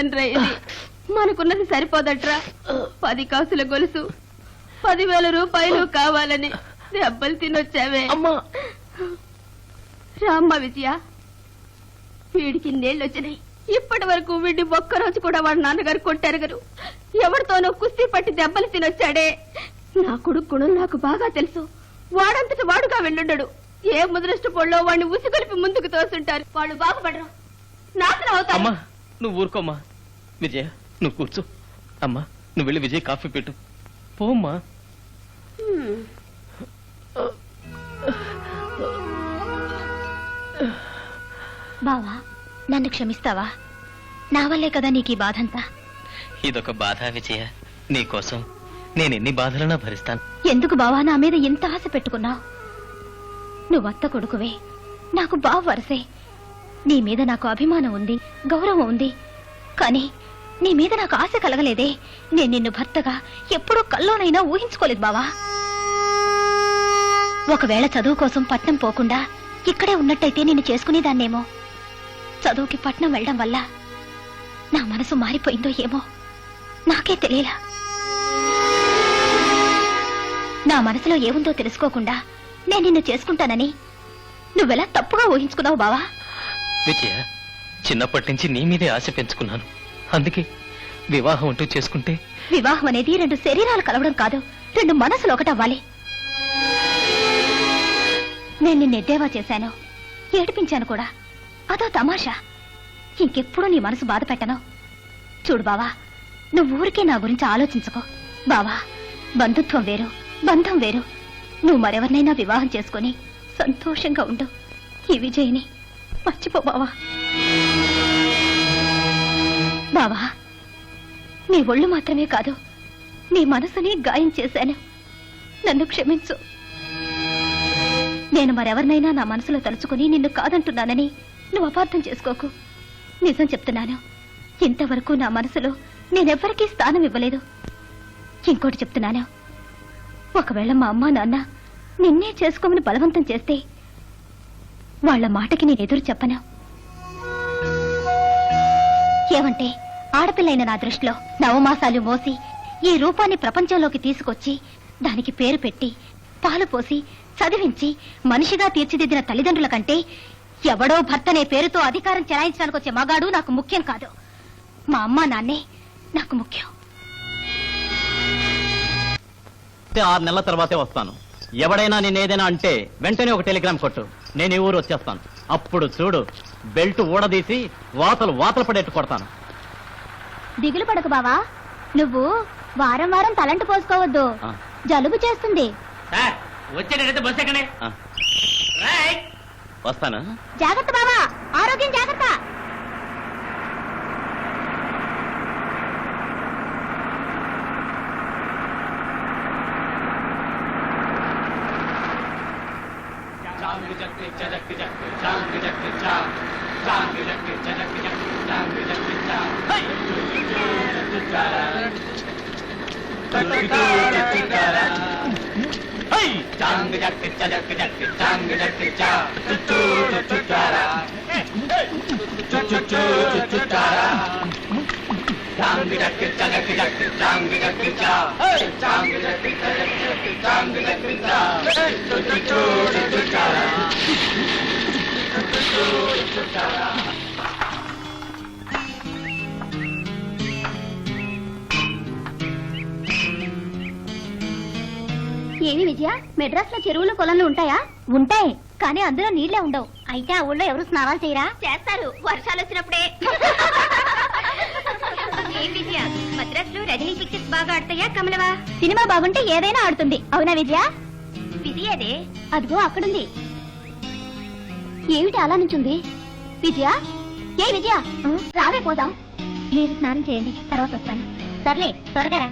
పని రా ఇది మనకున్నది సరిపోదట్రా. పది కాసుల గొలుసు పదివేల రూపాయలు కావాలని దెబ్బలు తినొచ్చావే. అమ్మా! రామ్మ విజయ వీడికి నీళ్ళు వచ్చినాయి ఇప్పటి వరకు వీడిని ఒక్కరోజు కూడా వాడు నాన్నగారు కొట్టారు గారు ఎవరితోనో కుస్తీ పట్టి దెబ్బలు తినొచ్చాడే. నా కొడుకు గుణం నాకు బాగా తెలుసు. వాడంతటి వాడుగా వెళ్ళుండడు. ఏ ముదృష్ట పొళ్ళో వాడిని ఉసిగొలిపి ముందుకు తోస్తుంటారు. వాళ్ళు బాగుపడరు. నాశనం అవుతారు. నువ్వు ఊరుకోమ్మా విజయ నువ్వు కూర్చో. అమ్మా నువ్వు వెళ్ళి విజయ్ కాఫీ పెట్టు. పోమ్మా. బావా నన్ను క్షమిస్తావా? నా వల్లే కదా నీకు ఈ బాధంతా? ఇదొక బాధ విజయ. నీకోసం నేను ఎన్ని బాధలన్నా భరిస్తాను. ఎందుకు బావా నా మీద ఎంత ఆశ పెట్టుకున్నావు? నువ్వు అత్త కొడుకువే. నాకు బావ వరసే. నీ మీద నాకు అభిమానం ఉంది గౌరవం ఉంది. కానీ నీ మీద నాకు ఆశ కలగలేదే. నేను నిన్ను భర్తగా ఎప్పుడూ కల్లోనైనా ఊహించుకోలేదు బావా. ఒకవేళ చదువు కోసం పట్నం పోకుండా ఇక్కడే ఉన్నట్టయితే నిన్ను చేసుకునేదాన్నేమో. చదువుకి పట్నం వెళ్ళడం వల్ల నా మనసు మారిపోయిందో ఏమో నాకే తెలియలా. నా మనసులో ఏముందో తెలుసుకోకుండా నేను నిన్ను చేసుకుంటానని నువ్వెలా తప్పుగా ఊహించుకున్నావు బావా? విజయ చిన్నప్పటి నుంచి నీ మీదే ఆశ పెంచుకున్నాను. అందుకే వివాహం అంటూ చేసుకుంటే వివాహం అనేది రెండు శరీరాలు కలవడం కాదు రెండు మనసులు ఒకటవ్వాలి నేను నిన్నెద్దేవా చేశాను. ఏడిపించాను కూడా. అదో తమాషా. ఇంకెప్పుడు నీ మనసు బాధ పెట్టను. చూడు బావా నువ్వు ఊరికే నా గురించి ఆలోచించుకో. బావా బంధుత్వం వేరు బంధం వేరు. నువ్వు మరెవరినైనా వివాహం చేసుకొని సంతోషంగా ఉండు. ఈ విజయ్ని మర్చిపో బావా. బావా నీ ఒళ్ళు మాత్రమే కాదు నీ మనసుని గాయం చేశాను. నన్ను క్షమించు. నేను మరెవరినైనా నా మనసులో తలుచుకుని నిన్ను కాదంటున్నానని నువ్వు అపార్థం చేసుకోకు. నిజం చెప్తున్నాను. ఇంతవరకు నా మనసులో నేనెవ్వరికీ స్థానం ఇవ్వలేదు. ఇంకోటి చెప్తున్నాను. ఒకవేళ మా అమ్మా నాన్న నిన్నే చేసుకోమని బలవంతం చేస్తే వాళ్ళ మాటకి నేను ఎదురు చెప్పను? ఏమంటే ఆడపిల్లైన నా దృష్టిలో నవమాసాలు మోసి ఈ రూపాన్ని ప్రపంచంలోకి తీసుకొచ్చి దానికి పేరు పెట్టి పాలు పోసి చదివించి మనిషిగా తీర్చిదిద్దిన తల్లిదండ్రుల కంటే ఎవడో భర్తనే పేరుతో అధికారం చెలాయించడానికి వచ్చే మగాడు నాకు ముఖ్యం కాదు. మా అమ్మా నాన్నే నాకు ముఖ్యం. ఆరు నెలల తర్వాతే వస్తాను. ఎవడైనా నేను ఏదైనా అంటే వెంటనే ఒక టెలిగ్రామ్ కొట్టు. నేను ఈ ఊరు వచ్చేస్తాను. అప్పుడు చూడు బెల్ట్ ఊడదీసి వాతలు వాతలు పడేట్టు కొడతాను. దిగులు పడకు బావా. నువ్వు వారం వారం తలంటు పోసుకోవద్దు. ఆ, జలుబు చేస్తుంది. వచ్చేటైతే బస్ ఎక్కడే? ఆ. వస్తాను. జాగ్రత్త బావా. ఆరోగ్యం జాగ్రత్త. Dang dang dang. Dang dang dang dang dang dang dang. Hey. Dang dang dang dang. Hey. Dang dang dang dang dang dang dang. Tu tu tu dara. Hey. Tu tu tu tu dara. Dang dang dang dang dang dang dang. Hey. Dang dang dang dang dang dang dang. Hey. Tu tu tu tu dara. ఏమి విజయ? మెడ్రాస్లో చెరువులు కొలంలు ఉంటాయా? ఉంటాయి. కానీ అందులో నీళ్ళే ఉండవు. అయితే ఆ ఊళ్ళో ఎవరు స్నానాలు చేయరా? చేస్తారు. వర్షాలు వచ్చినప్పుడే. ఏం విజయ? మద్రాస్లో రజనీ పిక్చర్స్ బాగా ఆడతాయా కమలవా? సినిమా బాగుంటే ఏదైనా ఆడుతుంది. అవునా విజయ? విజయ అదే అదిగో అక్కడుంది. ఏమిటి అలా నుంచుంది? విజయ? ఏ విజయ! రావే పోదాం. మీరు స్నానం చేయండి. తర్వాత వస్తాను. సర్లే త్వరగా రా.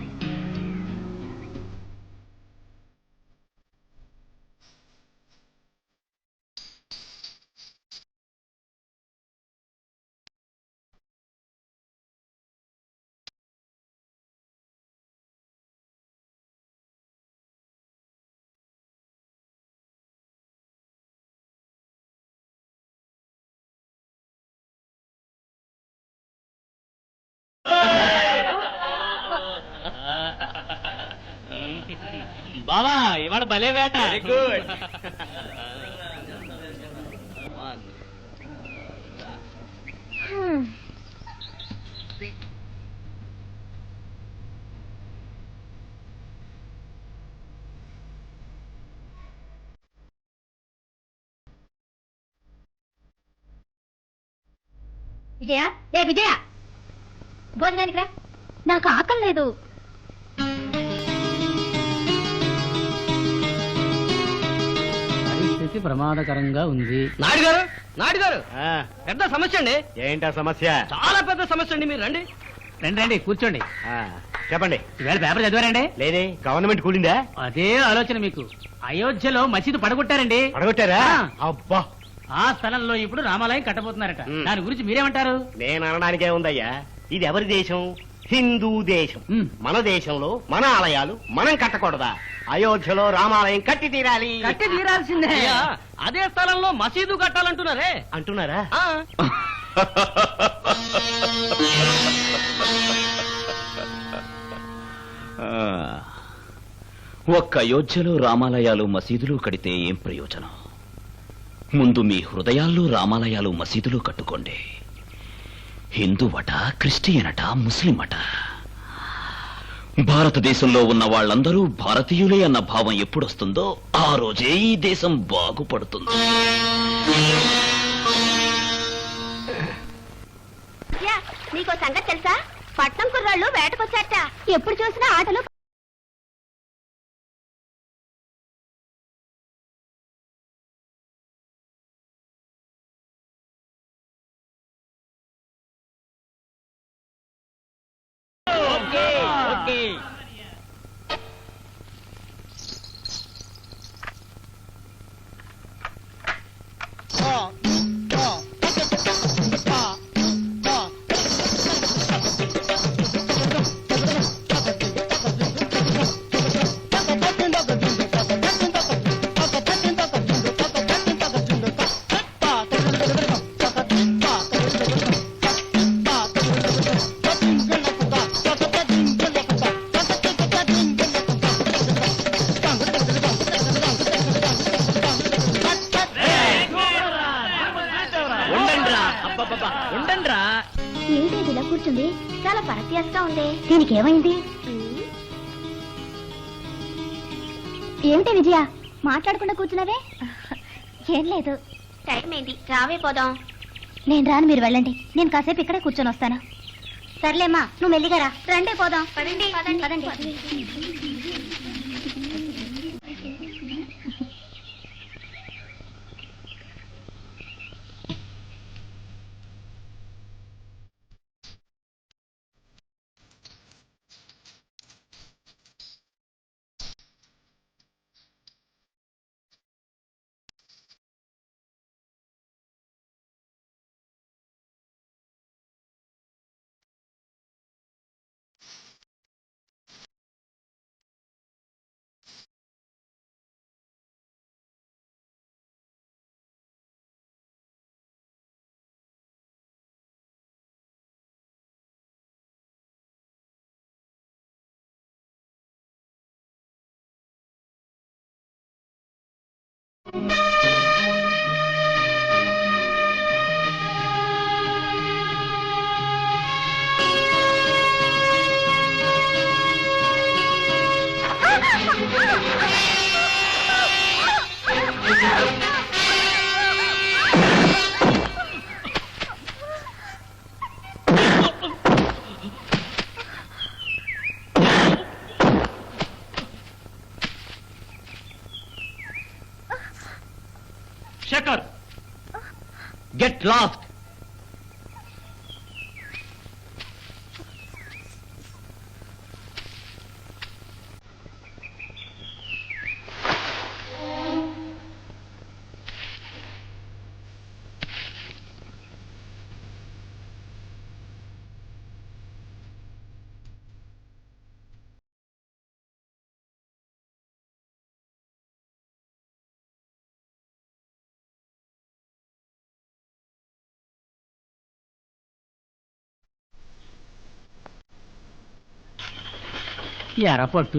బావా ఇవాళ భలే వేట. విజయ ఏ విజయ? భోజనానికి రా. నాకు ఆకలి లేదు. పరిస్థితి ప్రమాదకరంగా ఉంది. నాయుడు గారు నాయుడు గారు పెద్ద సమస్య అండి. ఏంటా సమస్య? చాలా పెద్ద సమస్య అండి మీరు రండి. రండి రండి కూర్చోండి. ఆ, చెప్పండి. ఈవేళ పేపర్ చదివారండి? లేదే గవర్నమెంట్ కూలిందా? అదే ఆలోచన మీకు. అయోధ్యలో మసీదు పడగొట్టారండి. పడగొట్టారా. అబ్బా. ఆ స్థలంలో ఇప్పుడు రామాలయం కట్టబోతున్నారట. దాని గురించి మీరేమంటారు? నేను అనడానికే ఉందయ్యా. ఇది ఎవరి దేశం? హిందూ దేశం. మన దేశంలో మన ఆలయాలు మనం కట్టకూడదా? అయోధ్యలో రామాలయం కట్టి తీరాలి. కట్టి తీరాల్సిందే. అదే స్థలంలో మసీదు కట్టాలంటున్నారే. అంటున్నారా? ఒక్క అయోధ్యలో రామాలయాలు మసీదులు కడితే ఏం ప్రయోజనం? ముందు మీ హృదయాల్లో రామాలయాలు మసీదులు కట్టుకోండి. హిందువట క్రిస్టియనట ముస్లిం అట. భారతదేశంలో ఉన్న వాళ్ళందరూ భారతీయులే అన్న భావం ఎప్పుడొస్తుందో ఆ రోజే ఈ దేశం బాగుపడుతుంది. నీకో సంగతి తెలుసా? పట్నం కుర్రాళ్ళు వేటకొచ్చారట. ఎప్పుడు చూసినా ఆటలు ఉండండిరా. ఏంటి ఇలా కూర్చుంది? చాలా పరత్యాసగా ఉంది. దీనికి ఏమైంది ఏంటి విజయ? మాట్లాడకుండా కూర్చున్నావే? ఏం లేదు. టైం ఏంటి రావే పోదాం. నేను రాను మీరు వెళ్ళండి. నేను కాసేపు ఇక్కడే కూర్చొని వస్తాను. సర్లేమ్మా నువ్వు మెల్లిగా రా. రండి పోదాం. పదండి పదండి. Ah! cloth ఎరా పట్టు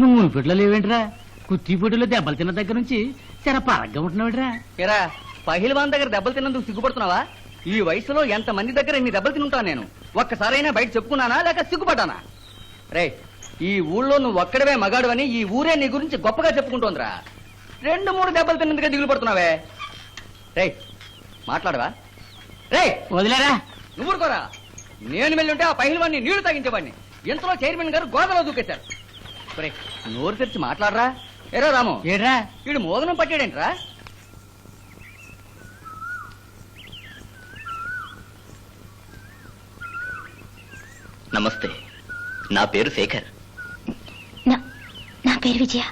నువ్వు మునిపెట్లో లేవేంట్రా? కుత్తిపూడిలో దెబ్బలు తిన్న దగ్గర నుంచి చాలా పరగ్గా ఉంటున్నావుడ్రా ఎరా పహిల్వాన్ దగ్గర దెబ్బలు తిన్నందుకు సిగ్గుపడుతున్నావా? ఈ వయసులో ఎంత మంది దగ్గర ఇన్ని దెబ్బలు తినుంటాను నేను? ఒక్కసారైనా బయట చెప్పుకున్నానా లేక సిగ్గుపడ్డానా? రే ఈ ఊళ్ళో నువ్వు ఒక్కడవే మగాడు ఈ ఊరే నీ గురించి గొప్పగా చెప్పుకుంటోందిరా. రెండు మూడు దెబ్బలు తిన్నందుకే దిగులు పడుతున్నావే. రే మాట్లాడవా? రే వదిలేరా? నువ్వు నేను వెళ్ళుంటే ఆ పహిల్వాన్ని నీళ్ళు తాగించేవాడిని. ఇంతలో చైర్మన్ గారు గోదలో దూకేశారు. నోరు తెరిచి మాట్లాడరా. ఏరా రాము ఏడ్రా? వీడు మోదనం పట్టాడేంట్రా? నమస్తే. నా పేరు శేఖర్. నా నా పేరు విజయ.